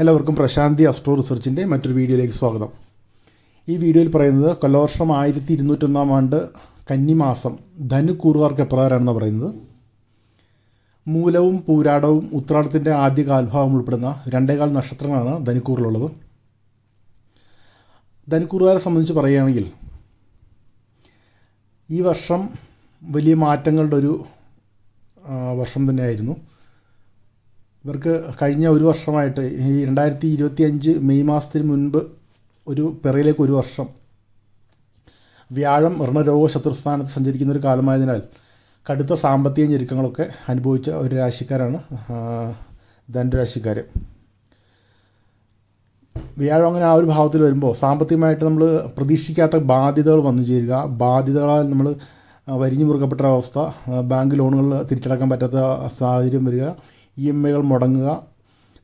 എല്ലാവർക്കും പ്രശാന്തി അസ്ട്രോ റിസർച്ചിന്റെ മറ്റൊരു വീഡിയോയിലേക്ക് സ്വാഗതം. ഈ വീഡിയോയിൽ പറയുന്നത് കൊല്ലവർഷം ആയിരത്തി ഇരുന്നൂറ്റൊന്നാം ആണ്ട് കന്നിമാസം ധനുക്കൂറുകാർക്ക് എപ്രകാരമാണെന്ന് പറയുന്നത്? മൂലവും പൂരാടവും ഉത്രാടത്തിന്റെ ആദ്യ കാൽഭാഗം ഉൾപ്പെടുന്ന രണ്ടേകാൽ നക്ഷത്രങ്ങളാണ് ധനുക്കൂറിലുള്ളത്. ധനുക്കൂറുകാരെ സംബന്ധിച്ച് പറയുകയാണെങ്കിൽ ഈ വർഷം വലിയ മാറ്റങ്ങളുടെ ഒരു വർഷം തന്നെയായിരുന്നു. ഇവർക്ക് കഴിഞ്ഞ ഒരു വർഷമായിട്ട് ഈ രണ്ടായിരത്തി ഇരുപത്തി അഞ്ച് മെയ് മാസത്തിന് മുൻപ് ഒരു പിറയിലേക്ക് ഒരു വർഷം വ്യാഴം ഋണരോഗ ശത്രുസ്ഥാനത്ത് സഞ്ചരിക്കുന്ന ഒരു കാലമായതിനാൽ കടുത്ത സാമ്പത്തിക ഞെരുക്കങ്ങളൊക്കെ അനുഭവിച്ച ഒരു രാശിക്കാരാണ് ധനരാശിക്കാർ വ്യാഴം അങ്ങനെ ആ ഒരു ഭാവത്തിൽ വരുമ്പോൾ സാമ്പത്തികമായിട്ട് നമ്മൾ പ്രതീക്ഷിക്കാത്ത ബാധ്യതകൾ വന്നു ചേരുക. ബാധ്യതകളാൽ നമ്മൾ വരിഞ്ഞു മുറുക്കപ്പെട്ട അവസ്ഥ ബാങ്ക് ലോണുകൾ തിരിച്ചടക്കാൻ പറ്റാത്ത സാഹചര്യം വരിക. ഇ എം ഐകൾ മുടങ്ങുക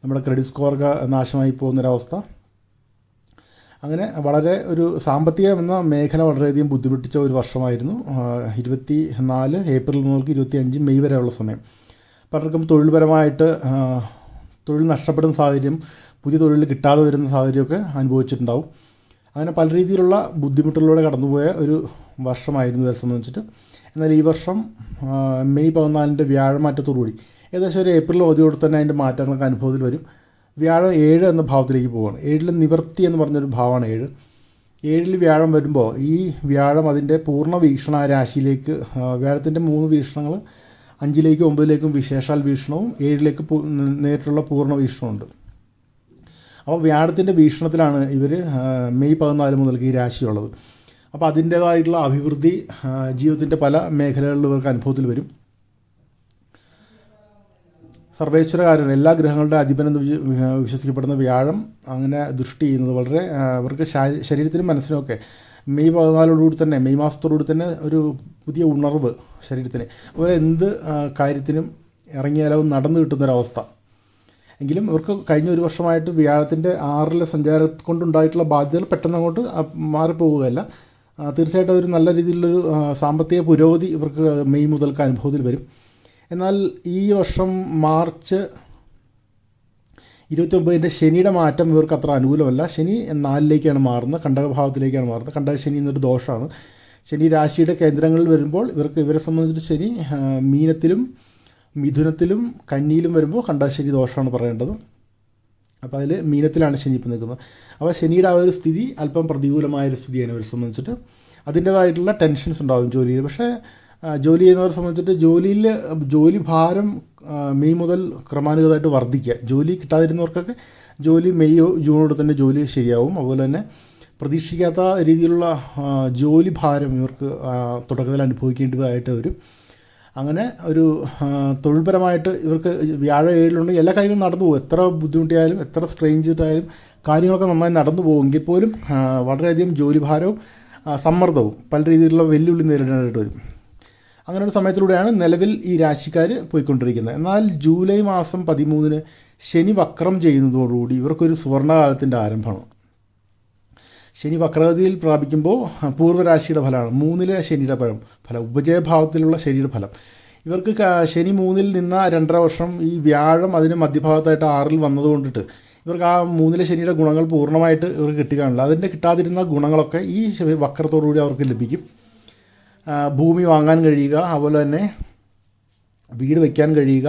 നമ്മുടെ ക്രെഡിറ്റ് സ്കോറൊക്കെ നാശമായി പോകുന്നൊരവസ്ഥ. അങ്ങനെ വളരെ ഒരു സാമ്പത്തികം എന്ന മേഖല വളരെയധികം ബുദ്ധിമുട്ടിച്ച ഒരു വർഷമായിരുന്നു. ഇരുപത്തി നാല് ഏപ്രിൽ മുതൽക്ക് ഇരുപത്തി അഞ്ച് മെയ് വരെയുള്ള സമയം. പലർക്കും തൊഴിൽപരമായിട്ട് തൊഴിൽ നഷ്ടപ്പെടുന്ന സാഹചര്യം പുതിയ തൊഴിൽ കിട്ടാതെ വരുന്ന സാഹചര്യമൊക്കെ അനുഭവിച്ചിട്ടുണ്ടാവും. അങ്ങനെ പല രീതിയിലുള്ള ബുദ്ധിമുട്ടുകളിലൂടെ കടന്നുപോയ ഒരു വർഷമായിരുന്നു ഇവരെ സംബന്ധിച്ചിട്ട്. എന്നാൽ ഈ വർഷം മെയ് പതിനാലിന്റെ വ്യാഴമാറ്റത്തോടുകൂടി ഏകദേശം ഒരു ഏപ്രിൽ അവധിയോടെ തന്നെ അതിന്റെ മാറ്റങ്ങളൊക്കെ അനുഭവത്തിൽ വരും. വ്യാഴം ഏഴ് എന്ന ഭാവത്തിലേക്ക് പോവുകയാണ് ഏഴിൽ നിവർത്തി എന്ന് പറഞ്ഞൊരു ഭാവമാണ് ഏഴ്. ഏഴിൽ വ്യാഴം വരുമ്പോൾ ഈ വ്യാഴം അതിന്റെ പൂർണ വീക്ഷണ രാശിയിലേക്ക് വ്യാഴത്തിന്റെ മൂന്ന് വീക്ഷണങ്ങൾ അഞ്ചിലേക്കും ഒമ്പതിലേക്കും വിശേഷാൽ വീക്ഷണവും ഏഴിലേക്ക് നേരിട്ടുള്ള പൂർണ വീക്ഷണമുണ്ട് അപ്പോൾ വ്യാഴത്തിന്റെ വീക്ഷണത്തിലാണ് ഇവർ മെയ് പതിനാല് മുതൽക്ക് ഈ രാശിയുള്ളത്. അപ്പോൾ അതിന്റേതായിട്ടുള്ള അഭിവൃദ്ധി ജീവിതത്തിന്റെ പല മേഖലകളിലും ഇവർക്ക് അനുഭവത്തിൽ വരും. സർവേശ്വരകാരൻ എല്ലാ ഗ്രഹങ്ങളുടെ അധിപനെന്ന് വിശ്വസിക്കപ്പെടുന്ന വ്യാഴം അങ്ങനെ ദൃഷ്ടി ചെയ്യുന്നത് വളരെ അവർക്ക് ശരീരത്തിനും മനസ്സിനുമൊക്കെ മെയ് പതിനാലോടുകൂടി തന്നെ മെയ് മാസത്തോടുകൂടി തന്നെ ഒരു പുതിയ ഉണർവ് ശരീരത്തിന്. അതുപോലെ എന്ത് കാര്യത്തിനും ഇറങ്ങിയാലും നടന്നു കിട്ടുന്നൊരവസ്ഥ. എങ്കിലും ഇവർക്ക് കഴിഞ്ഞ ഒരു വർഷമായിട്ട് വ്യാഴത്തിന്റെ ആറിലെ സഞ്ചാരം കൊണ്ടുണ്ടായിട്ടുള്ള ബാധ്യതകൾ പെട്ടെന്ന് അങ്ങോട്ട് മാറിപ്പോവുകയല്ല. തീർച്ചയായിട്ടും ഒരു നല്ല രീതിയിലുള്ളൊരു സാമ്പത്തിക പുരോഗതി ഇവർക്ക് മെയ് മുതൽക്ക് അനുഭവത്തിൽ വരും. എന്നാൽ ഈ വർഷം മാർച്ച് ഇരുപത്തി ഒമ്പതിന്റെ ശനിയുടെ മാറ്റം ഇവർക്ക് അത്ര അനുകൂലമല്ല. ശനി നാലിലേക്കാണ് മാറുന്നത് കണ്ടകഭാവത്തിലേക്കാണ് മാറുന്നത്. കണ്ടക ശനി എന്നൊരു ദോഷമാണ്. ശനി രാശിയുടെ കേന്ദ്രങ്ങളിൽ വരുമ്പോൾ ഇവർക്ക് ഇവരെ സംബന്ധിച്ച് ശനി മീനത്തിലും മിഥുനത്തിലും കന്നിയിലും വരുമ്പോൾ കണ്ടശനി ദോഷമാണ് പറയേണ്ടത്. അപ്പോൾ അതിൽ മീനത്തിലാണ് ശനി ഇപ്പം നിൽക്കുന്നത്. അപ്പോൾ ശനിയുടെ ആ ഒരു സ്ഥിതി അല്പം പ്രതികൂലമായൊരു സ്ഥിതിയാണ് ഇവരെ സംബന്ധിച്ചിട്ട്. അതിന്റേതായിട്ടുള്ള ടെൻഷൻസ് ഉണ്ടാകും ജോലിയിൽ. പക്ഷേ ജോലി ചെയ്യുന്നവരെ സംബന്ധിച്ചിട്ട് ജോലിയിൽ ജോലി ഭാരം മെയ് മുതൽ ക്രമാനുഗതമായിട്ട് വർദ്ധിക്കുക. ജോലി കിട്ടാതിരുന്നവർക്കൊക്കെ ജോലി മെയ്യോ ജൂണോട് തന്നെ ജോലി ശരിയാവും. അതുപോലെ തന്നെ പ്രതീക്ഷിക്കാത്ത രീതിയിലുള്ള ജോലി ഭാരം ഇവർക്ക് തുടക്കത്തിൽ അനുഭവിക്കേണ്ടതായിട്ട് വരും. അങ്ങനെ ഒരു തൊഴിൽപരമായിട്ട് ഇവർക്ക് വ്യാഴ ഏഴിലുണ്ടെങ്കിൽ എല്ലാ കാര്യങ്ങളും നടന്നു പോകും. എത്ര ബുദ്ധിമുട്ടിയായാലും എത്ര സ്ട്രെയിഞ്ചായാലും കാര്യങ്ങളൊക്കെ നന്നായി നടന്നു പോകുമെങ്കിൽ പോലും വളരെയധികം ജോലിഭാരവും ഭാരവും സമ്മർദ്ദവും പല രീതിയിലുള്ള വെല്ലുവിളി നേരിടാനായിട്ട് വരും. അങ്ങനെ ഒരു സമയത്തിലൂടെയാണ് നിലവിൽ ഈ രാശിക്കാർ പോയിക്കൊണ്ടിരിക്കുന്നത്. എന്നാൽ ജൂലൈ മാസം പതിമൂന്നിന് ശനി വക്രം ചെയ്യുന്നതോടുകൂടി ഇവർക്കൊരു സുവർണകാലത്തിന്റെ ആരംഭമാണ്. ശനി വക്രഗതിയിൽ പ്രാപിക്കുമ്പോൾ പൂർവരാശിയുടെ ഫലമാണ്. മൂന്നിലെ ശനിയുടെ ഫലം ഫലം ഉപജയഭാവത്തിലുള്ള ശനിയുടെ ഫലം. ഇവർക്ക് ശനി മൂന്നിൽ നിന്ന രണ്ടര വർഷം ഈ വ്യാഴം അതിന് മധ്യഭാഗത്തായിട്ട് ആറിൽ വന്നതുകൊണ്ടിട്ട് ഇവർക്ക് ആ മൂന്നിലെ ശനിയുടെ ഗുണങ്ങൾ പൂർണമായിട്ട് ഇവർക്ക് കിട്ടുകയാണല്ലോ. അതിന്റെ കിട്ടാതിരുന്ന ഗുണങ്ങളൊക്കെ ഈ വക്രത്തോടുകൂടി അവർക്ക് ലഭിക്കും. ഭൂമി വാങ്ങാൻ കഴിയുക അതുപോലെ തന്നെ വീട് വയ്ക്കാൻ കഴിയുക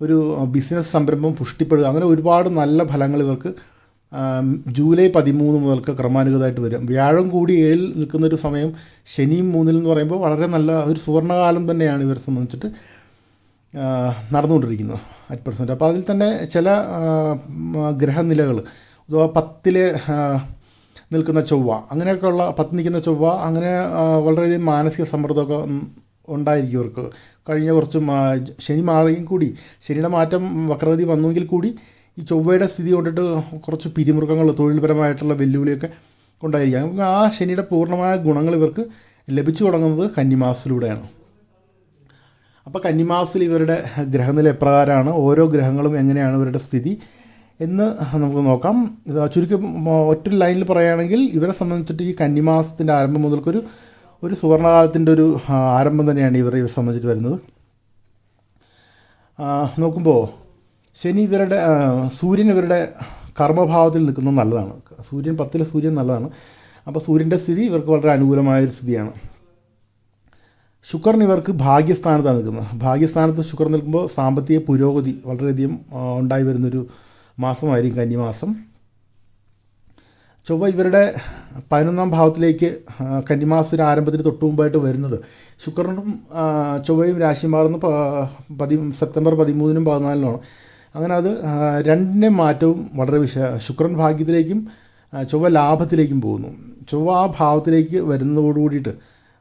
ഒരു ബിസിനസ് സംരംഭം പുഷ്ടിപ്പെടുക അങ്ങനെ ഒരുപാട് നല്ല ഫലങ്ങൾ ഇവർക്ക് ജൂലൈ പതിമൂന്ന് മുതൽക്ക് ക്രമാനുഗതമായിട്ട് വരും. വ്യാഴം കൂടി ഏഴിൽ നിൽക്കുന്ന ഒരു സമയം ശനിയും മൂന്നിൽ എന്ന് പറയുമ്പോൾ വളരെ നല്ല ഒരു സുവർണകാലം തന്നെയാണ് ഇവരെ സംബന്ധിച്ചിട്ട് നടന്നുകൊണ്ടിരിക്കുന്നത് അറ്റ് പെർസെന്റ് അപ്പോൾ അതിൽ തന്നെ ചില ഗ്രഹനിലകൾ പത്തിലെ നിൽക്കുന്ന ചൊവ്വ. അങ്ങനെയൊക്കെയുള്ള പത്ത് നിൽക്കുന്ന ചൊവ്വ അങ്ങനെ വളരെയധികം മാനസിക സമ്മർദ്ദമൊക്കെ ഉണ്ടായിരിക്കും ഇവർക്ക്. കഴിഞ്ഞ കുറച്ച് ശനി മാറിയും കൂടി. ശനിയുടെ മാറ്റം വക്രഗതി വന്നുവെങ്കിൽ കൂടി ഈ ചൊവ്വയുടെ സ്ഥിതി കൊണ്ടിട്ട് കുറച്ച് പിരിമുറുക്കങ്ങൾ തൊഴിൽപരമായിട്ടുള്ള വെല്ലുവിളിയൊക്കെ കൊണ്ടായിരിക്കാം. ആ ശനിയുടെ പൂർണമായ ഗുണങ്ങൾ ഇവർക്ക് ലഭിച്ചു തുടങ്ങുന്നത് കന്നിമാസത്തിലൂടെയാണ് അപ്പോൾ കന്നിമാസത്തിൽ ഇവരുടെ ഗ്രഹനില എപ്രകാരമാണ്? ഓരോ ഗ്രഹങ്ങളും എങ്ങനെയാണ് ഇവരുടെ സ്ഥിതി? എന്ന് നമുക്ക് നോക്കാം. ഇത് ചുരുക്കി ഒറ്റ ലൈനിൽ പറയുകയാണെങ്കിൽ ഇവരെ സംബന്ധിച്ചിട്ട് ഈ കന്നിമാസത്തിന്റെ ആരംഭം മുതൽക്കൊരു ഒരു സുവർണകാലത്തിന്റെ ഒരു ആരംഭം തന്നെയാണ് ഇവരെ ഇവരെ സംബന്ധിച്ചിട്ട് വരുന്നത്. നോക്കുമ്പോൾ ശനി ഇവരുടെ സൂര്യൻ ഇവരുടെ കർമ്മഭാവത്തിൽ നിൽക്കുന്നത് നല്ലതാണ്. സൂര്യൻ പത്തിലെ സൂര്യൻ നല്ലതാണ്. അപ്പോൾ സൂര്യന്റെ സ്ഥിതി ഇവർക്ക് വളരെ അനുകൂലമായൊരു സ്ഥിതിയാണ്. ശുക്രൻ ഇവർക്ക് ഭാഗ്യസ്ഥാനത്താണ് നിൽക്കുന്നത്. ഭാഗ്യസ്ഥാനത്ത് ശുക്രൻ നിൽക്കുമ്പോൾ സാമ്പത്തിക പുരോഗതി വളരെയധികം ഉണ്ടായി വരുന്നൊരു മാസമായിരിക്കും കന്നിമാസം ചൊവ്വ ഇവരുടെ പതിനൊന്നാം ഭാവത്തിലേക്ക് കന്നിമാസത്തിന് ആരംഭത്തിന് തൊട്ട് മുമ്പായിട്ട് വരുന്നത്. ശുക്രനും ചൊവ്വയും രാശി മാറുന്ന പതി സെപ്റ്റംബർ പതിമൂന്നിനും പതിനാലിനുമാണ് അങ്ങനെ അത് രണ്ടിന്റെ മാറ്റവും വളരെ വിശ ശുക്രൻ ഭാഗ്യത്തിലേക്കും ചൊവ്വ ലാഭത്തിലേക്കും പോകുന്നു. ചൊവ്വ ആ ഭാവത്തിലേക്ക് വരുന്നതോടു കൂടിയിട്ട്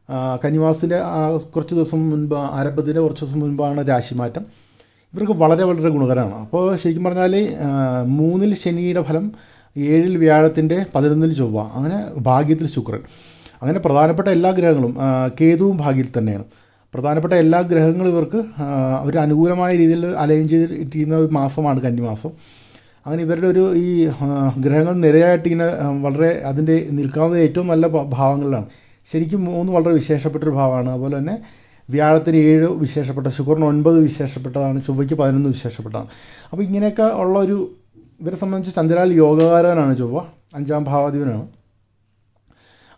ആ കുറച്ച് ദിവസം മുൻപ് ആരംഭത്തിന്റെ കുറച്ച് ദിവസം മുൻപാണ് രാശിമാറ്റം. ഇവർക്ക് വളരെ വളരെ ഗുണകരമാണ്. അപ്പോൾ ശരിക്കും പറഞ്ഞാൽ മൂന്നിൽ ശനിയുടെ ഫലം ഏഴിൽ വ്യാഴത്തിന്റെ പതിനൊന്നിൽ ചൊവ്വ അങ്ങനെ ഭാഗ്യത്തിൽ ശുക്രൻ. അങ്ങനെ പ്രധാനപ്പെട്ട എല്ലാ ഗ്രഹങ്ങളും കേതുവും ഭാഗ്യത്തിൽ തന്നെയാണ്. പ്രധാനപ്പെട്ട എല്ലാ ഗ്രഹങ്ങളും ഇവർക്ക് ഒരു അനുകൂലമായ രീതിയിൽ അലൈൻ ചെയ്തിരിക്കുന്ന ഒരു മാസമാണ് കന്നിമാസം. അങ്ങനെ ഇവരുടെ ഒരു ഈ ഗ്രഹങ്ങൾ നിരയായിട്ടിങ്ങനെ ഇങ്ങനെ വളരെ അതിന്റെ നിൽക്കാവുന്ന ഏറ്റവും നല്ല ഭാവങ്ങളിലാണ്. ശരിക്കും മൂന്ന് വളരെ വിശേഷപ്പെട്ടൊരു ഭാവമാണ്. അതുപോലെ തന്നെ വ്യാഴത്തിന് ഏഴ് വിശേഷപ്പെട്ട ശുക്രന് ഒൻപത് വിശേഷപ്പെട്ടതാണ് ചൊവ്വയ്ക്ക് പതിനൊന്ന് വിശേഷപ്പെട്ടതാണ്. അപ്പോൾ ഇങ്ങനെയൊക്കെ ഉള്ള ഒരു ഇവരെ സംബന്ധിച്ച് ചന്ദ്രാൽ യോഗകാരനാണ് ചൊവ്വ അഞ്ചാം ഭാവാധിപനാണ്.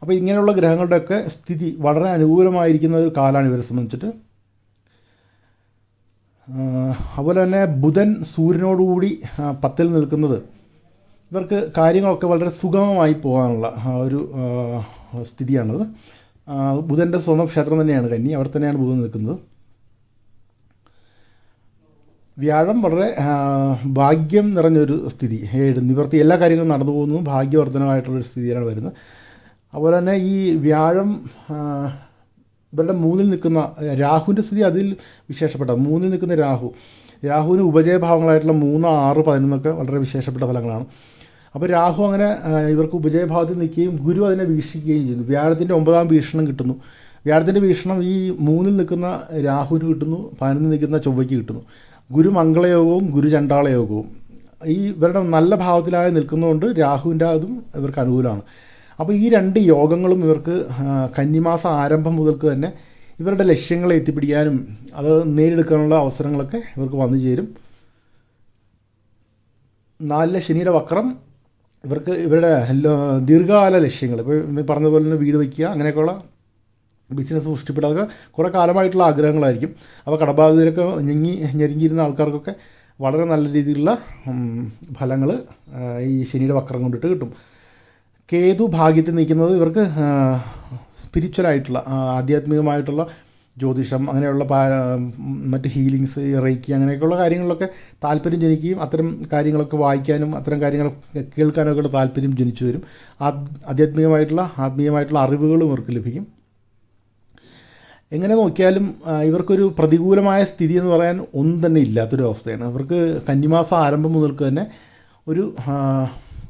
അപ്പോൾ ഇങ്ങനെയുള്ള ഗ്രഹങ്ങളുടെയൊക്കെ സ്ഥിതി വളരെ അനുകൂലമായിരിക്കുന്ന ഒരു കാലമാണ് ഇവരെ സംബന്ധിച്ചിട്ട്. അതുപോലെ തന്നെ ബുധൻ സൂര്യനോടുകൂടി പത്തിൽ നിൽക്കുന്നത് ഇവർക്ക് കാര്യങ്ങളൊക്കെ വളരെ സുഗമമായി പോകാനുള്ള ഒരു സ്ഥിതിയാണത്. ബുധന്റെ സ്വന്തം ക്ഷേത്രം തന്നെയാണ് കന്നി. അവിടെ തന്നെയാണ് ബുധൻ നിൽക്കുന്നത്. വ്യാഴം വളരെ ഭാഗ്യം നിറഞ്ഞൊരു സ്ഥിതി. ഏഴ് നിവർത്തി എല്ലാ കാര്യങ്ങളും നടന്നു പോകുന്നു. ഭാഗ്യവർദ്ധനമായിട്ടുള്ളൊരു സ്ഥിതിയാണ് വരുന്നത്. അതുപോലെ തന്നെ ഈ വ്യാഴം ഇവരുടെ മൂന്നിൽ നിൽക്കുന്ന രാഹുവിന്റെ സ്ഥിതി അതിൽ വിശേഷപ്പെട്ട മൂന്നിൽ നിൽക്കുന്ന രാഹു. രാഹുവിന് ഉപജയഭാവങ്ങളായിട്ടുള്ള മൂന്ന് ആറ് പതിനൊന്നൊക്കെ വളരെ വിശേഷപ്പെട്ട ഫലങ്ങളാണ്. അപ്പോൾ രാഹു അങ്ങനെ ഇവർക്ക് ഉപജയഭാവത്തിൽ നിൽക്കുകയും ഗുരു അതിനെ വീക്ഷിക്കുകയും ചെയ്യുന്നു. വ്യാഴത്തിന്റെ ഒമ്പതാം വീക്ഷണം കിട്ടുന്നു. വ്യാഴത്തിന്റെ വീക്ഷണം ഈ മൂന്നിൽ നിൽക്കുന്ന രാഹുവിന് കിട്ടുന്നു പതിനൊന്നിൽ നിൽക്കുന്ന ചൊവ്വയ്ക്ക് കിട്ടുന്നു. ഗുരു മംഗളയോഗവും ഗുരു ചണ്ടാളയോഗവും ഈ ഇവരുടെ നല്ല ഭാവത്തിലായി നിൽക്കുന്നതുകൊണ്ട് രാഹുവിന്റെ അതും ഇവർക്ക് അനുകൂലമാണ്. അപ്പോൾ ഈ രണ്ട് യോഗങ്ങളും ഇവർക്ക് കന്നിമാസം ആരംഭം മുതൽക്ക് തന്നെ ഇവരുടെ ലക്ഷ്യങ്ങളെ എത്തിപ്പിടിക്കാനും അത് നേരിടുക്കാനുള്ള അവസരങ്ങളൊക്കെ ഇവർക്ക് വന്നു ചേരും. നാലിലെ ശനിയുടെ വക്രം ഇവർക്ക് ഇവരുടെ ദീർഘകാല ലക്ഷ്യങ്ങൾ ഇപ്പോൾ പറഞ്ഞതുപോലെ തന്നെ വീട് വയ്ക്കുക അങ്ങനെയൊക്കെയുള്ള ബിസിനസ് സൃഷ്ടിപ്പെടുക അതൊക്കെ കുറേ കാലമായിട്ടുള്ള ആഗ്രഹങ്ങളായിരിക്കും. അപ്പോൾ കടബാധിതരൊക്കെ ഞെങ്ങി ഞെരുങ്ങിയിരുന്ന ആൾക്കാർക്കൊക്കെ വളരെ നല്ല രീതിയിലുള്ള ഫലങ്ങൾ ഈ ശനിയുടെ വക്രം കൊണ്ടിട്ട് കിട്ടും. കേതു ഭാഗ്യത്തിൽ നിൽക്കുന്നത് ഇവർക്ക് സ്പിരിച്വലായിട്ടുള്ള ആധ്യാത്മികമായിട്ടുള്ള ജ്യോതിഷം അങ്ങനെയുള്ള മറ്റ് ഹീലിങ്സ് റേക്കി അങ്ങനെയൊക്കെയുള്ള കാര്യങ്ങളിലൊക്കെ താല്പര്യം ജനിക്കുകയും അത്തരം കാര്യങ്ങളൊക്കെ വായിക്കാനും അത്തരം കാര്യങ്ങൾ കേൾക്കാനൊക്കെ ഉള്ള താല്പര്യം ജനിച്ചു വരും. ആധ്യാത്മികമായിട്ടുള്ള ആത്മീയമായിട്ടുള്ള അറിവുകളും ഇവർക്ക് ലഭിക്കും. എങ്ങനെ നോക്കിയാലും ഇവർക്കൊരു പ്രതികൂലമായ സ്ഥിതി എന്ന് പറയാൻ ഒന്നും തന്നെ ഇല്ലാത്തൊരു അവസ്ഥയാണ് അവർക്ക് കന്നിമാസം ആരംഭം മുതൽക്ക് തന്നെ ഒരു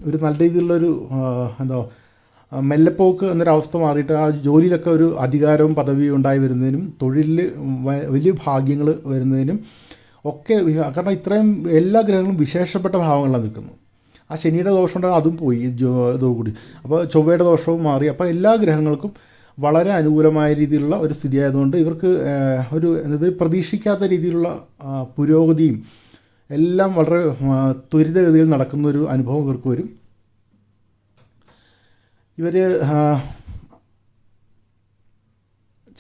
ഒരു നല്ല രീതിയിലുള്ളൊരു എന്തോ മെല്ലെപ്പോക്ക് എന്നൊരവസ്ഥ മാറിയിട്ട് ആ ജോലിയിലൊക്കെ ഒരു അധികാരവും പദവിയും ഉണ്ടായി വരുന്നതിനും തൊഴിലിൽ വലിയ ഭാഗ്യങ്ങൾ വരുന്നതിനും ഒക്കെ കാരണം ഇത്രയും എല്ലാ ഗ്രഹങ്ങളും വിശേഷപ്പെട്ട ഭാവങ്ങളിലാണ് നിൽക്കുന്നത്. ആ ശനിയുടെ ദോഷം ഉണ്ടെങ്കിൽ അതും പോയി ഇതോടുകൂടി അപ്പോൾ ചൊവ്വയുടെ ദോഷവും മാറി. അപ്പോൾ എല്ലാ ഗ്രഹങ്ങൾക്കും വളരെ അനുകൂലമായ രീതിയിലുള്ള ഒരു സ്ഥിതി ആയതുകൊണ്ട് ഇവർക്ക് ഒരു ഇവർ പ്രതീക്ഷിക്കാത്ത രീതിയിലുള്ള പുരോഗതിയും എല്ലാം വളരെ ത്വരിതഗതിയിൽ നടക്കുന്ന ഒരു അനുഭവം ഇവർക്ക് വരും. ഇവർ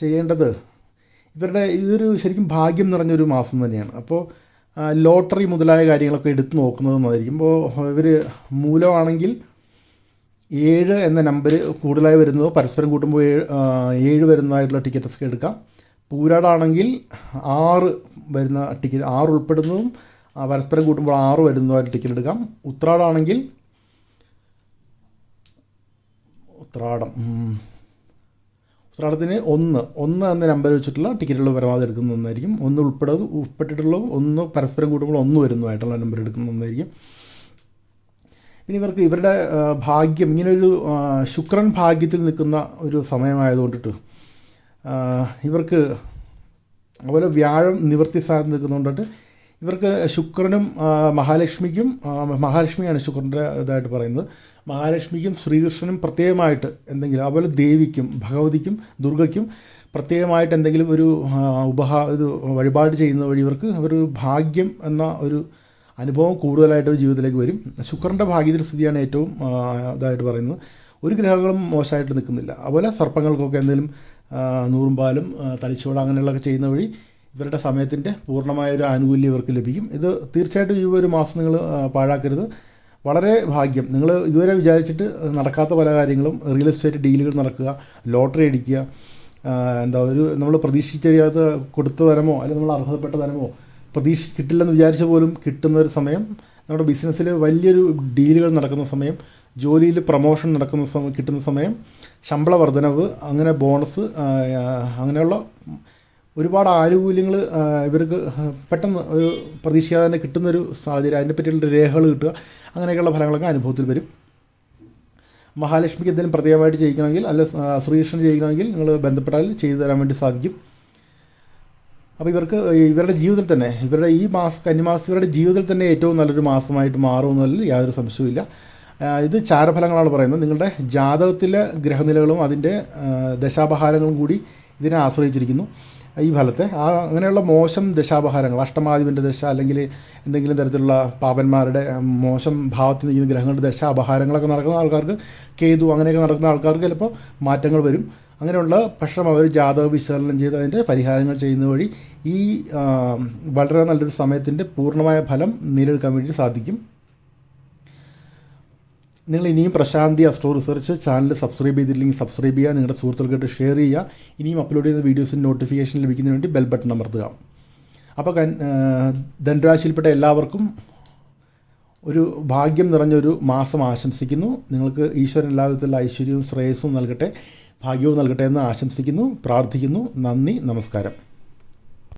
ചെയ്യേണ്ടത് ഇവരുടെ ഇതൊരു ശരിക്കും ഭാഗ്യം നിറഞ്ഞൊരു മാസം തന്നെയാണ്. അപ്പോൾ ലോട്ടറി മുതലായ കാര്യങ്ങളൊക്കെ എടുത്തു നോക്കുന്നത് നന്നായിരിക്കും. ഇപ്പോൾ ഇവർ മൂലമാണെങ്കിൽ ഏഴ് എന്ന നമ്പർ കൂടുതലായി വരുന്നത് പരസ്പരം കൂട്ടുമ്പോൾ ഏഴ് ഏഴ് വരുന്നതായിട്ടുള്ള ടിക്കറ്റ്സൊക്കെ എടുക്കാം. പൂരാടാണെങ്കിൽ ആറ് വരുന്ന ടിക്കറ്റ് ആറ് ഉൾപ്പെടുന്നതും പരസ്പരം കൂട്ടുമ്പോൾ ആറ് വരുന്നതായിട്ട് ടിക്കറ്റ് എടുക്കാം. ഉത്രാടാണെങ്കിൽ ഉത്രാടം. ഉത്രാടത്തിന് ഒന്ന്. ഒന്ന് എന്ന നമ്പർ വെച്ചിട്ടുള്ള ടിക്കറ്റുകൾ പരമാവധി എടുക്കുന്ന ഒന്നായിരിക്കും ഒന്ന് ഉൾപ്പെടുന്നത് ഉൾപ്പെട്ടിട്ടുള്ളതും ഒന്ന് പരസ്പരം കൂട്ടുമ്പോൾ ഒന്ന് വരുന്നതായിട്ടുള്ള നമ്പർ എടുക്കുന്ന ഒന്നായിരിക്കും പിന്നെ ഇവർക്ക് ഇവരുടെ ഭാഗ്യം ഇങ്ങനൊരു ശുക്രൻ ഭാഗ്യത്തിൽ നിൽക്കുന്ന ഒരു സമയമായതുകൊണ്ടിട്ട് ഇവർക്ക് അതുപോലെ വ്യാഴം നിവൃത്തി സ്ഥാനത്ത് നിൽക്കുന്നതുകൊണ്ടിട്ട് ഇവർക്ക് ശുക്രനും മഹാലക്ഷ്മിക്കും മഹാലക്ഷ്മിയാണ് ശുക്രന്റെ ഇതായിട്ട് പറയുന്നത്. മഹാലക്ഷ്മിക്കും ശ്രീകൃഷ്ണനും പ്രത്യേകമായിട്ട് എന്തെങ്കിലും അതുപോലെ ദേവിക്കും ഭഗവതിക്കും ദുർഗയ്ക്കും പ്രത്യേകമായിട്ട് എന്തെങ്കിലും ഒരു ഉപഹാ ഇത് വഴിപാട് ചെയ്യുന്ന വഴി ഇവർക്ക് ഒരു ഭാഗ്യം എന്ന ഒരു അനുഭവം കൂടുതലായിട്ട് ഒരു ജീവിതത്തിലേക്ക് വരും. ശുക്രന്റെ ഭാഗ്യത്തിൽ സ്ഥിതിയാണ് ഏറ്റവും ഇതായിട്ട് പറയുന്നത്. ഒരു ഗ്രഹങ്ങളും മോശമായിട്ട് നിൽക്കുന്നില്ല. അതുപോലെ സർപ്പങ്ങൾക്കൊക്കെ എന്തെങ്കിലും നൂറും പാലും തലിച്ചോട് അങ്ങനെയുള്ളതൊക്കെ ചെയ്യുന്ന വഴി ഇവരുടെ സമയത്തിന്റെ പൂർണമായ ഒരു ആനുകൂല്യം ഇവർക്ക് ലഭിക്കും. ഇത് തീർച്ചയായിട്ടും ഈ ഒരു മാസം നിങ്ങൾ പാഴാക്കരുത്. വളരെ ഭാഗ്യം. നിങ്ങൾ ഇതുവരെ വിചാരിച്ചിട്ട് നടക്കാത്ത പല കാര്യങ്ങളും റിയൽ എസ്റ്റേറ്റ് ഡീലുകൾ നടക്കുക ലോട്ടറി അടിക്കുക എന്താ ഒരു നമ്മൾ പ്രതീക്ഷിച്ചറിയാത്ത കൊടുത്ത തരമോ അല്ലെങ്കിൽ നമ്മൾ അർഹതപ്പെട്ട തരമോ പ്രതീക്ഷ കിട്ടില്ലെന്ന് വിചാരിച്ച പോലും കിട്ടുന്ന ഒരു സമയം നമ്മുടെ ബിസിനസ്സിൽ വലിയൊരു ഡീലുകൾ നടക്കുന്ന സമയം ജോലിയിൽ പ്രൊമോഷൻ നടക്കുന്ന സമയം കിട്ടുന്ന സമയം ശമ്പള വർധനവ് അങ്ങനെ ബോണസ് അങ്ങനെയുള്ള ഒരുപാട് ആനുകൂല്യങ്ങൾ ഇവർക്ക് പെട്ടെന്ന് ഒരു പ്രതീക്ഷിക്കാതെ തന്നെ കിട്ടുന്നൊരു സാഹചര്യം അതിനെ പറ്റിയുള്ള രേഖകൾ കിട്ടുക അങ്ങനെയൊക്കെയുള്ള ഫലങ്ങളൊക്കെ അനുഭവത്തിൽ വരും. മഹാലക്ഷ്മിക്ക് എന്തെങ്കിലും പ്രത്യേകമായിട്ട് ചെയ്യിക്കണമെങ്കിൽ അല്ല ശ്രീകൃഷ്ണൻ ചെയ്യിക്കണമെങ്കിൽ നിങ്ങൾ ബന്ധപ്പെട്ടാൽ ചെയ്തു തരാൻ വേണ്ടി സാധിക്കും. അപ്പോൾ ഇവർക്ക് ഇവരുടെ ജീവിതത്തിൽ തന്നെ ഇവരുടെ ഈ മാസം കന്നിമാസം ഇവരുടെ ജീവിതത്തിൽ തന്നെ ഏറ്റവും നല്ലൊരു മാസമായിട്ട് മാറുമെന്നതിൽ യാതൊരു സംശയവുമില്ല. ഇത് ചാരഫലങ്ങളാണ് പറയുന്നത്. നിങ്ങളുടെ ജാതകത്തിലെ ഗ്രഹനിലകളും അതിന്റെ ദശാപഹാരങ്ങളും കൂടി ഇതിനെ ആശ്രയിച്ചിരിക്കുന്നു. ഈ ഫലത്തെ. ആ അങ്ങനെയുള്ള മോശം ദശാപഹാരങ്ങൾ അഷ്ടമാധിപന്റെ ദശ അല്ലെങ്കിൽ എന്തെങ്കിലും തരത്തിലുള്ള പാപന്മാരുടെ മോശം ഭാവത്തിൽ നിൽക്കുന്ന ഗ്രഹങ്ങളുടെ ദശ അപഹാരങ്ങളൊക്കെ നടക്കുന്ന ആൾക്കാർക്ക് കേതു അങ്ങനെയൊക്കെ നടക്കുന്ന ആൾക്കാർക്ക് ചിലപ്പോൾ മാറ്റങ്ങൾ വരും. അങ്ങനെയുള്ള പക്ഷം അവർ ജാതക വിശകലനം ചെയ്ത് അതിന്റെ പരിഹാരങ്ങൾ ചെയ്യുന്ന വഴി ഈ വളരെ നല്ലൊരു സമയത്തിന്റെ പൂർണമായ ഫലം നേടിയെടുക്കാൻ വേണ്ടി സാധിക്കും. നിങ്ങൾ ഇനിയും Prashanthi astro research channel subscribe ചെയ്തില്ലെങ്കിൽ സബ്സ്ക്രൈബ് ചെയ്യുക നിങ്ങളുടെ സുഹൃത്തുക്കൾക്കായിട്ട് ഷെയർ ചെയ്യുക. ഇനിയും അപ്ലോഡ് ചെയ്യുന്ന വീഡിയോസിന് നോട്ടിഫിക്കേഷൻ ലഭിക്കുന്നതിന് വേണ്ടി ബെൽ ബട്ടൺ അമർത്തുക. അപ്പോൾ ധനുരാശിയിൽപ്പെട്ട എല്ലാവർക്കും ഒരു ഭാഗ്യം നിറഞ്ഞൊരു മാസം ആശംസിക്കുന്നു. നിങ്ങൾക്ക് ഈശ്വരൻ എല്ലാവിധത്തിലുള്ള ഐശ്വര്യവും ശ്രേയസ്സും നൽകട്ടെ ഭാഗ്യവും നൽകട്ടെ എന്ന് ആശംസിക്കുന്നു പ്രാർത്ഥിക്കുന്നു. നന്ദി നമസ്കാരം.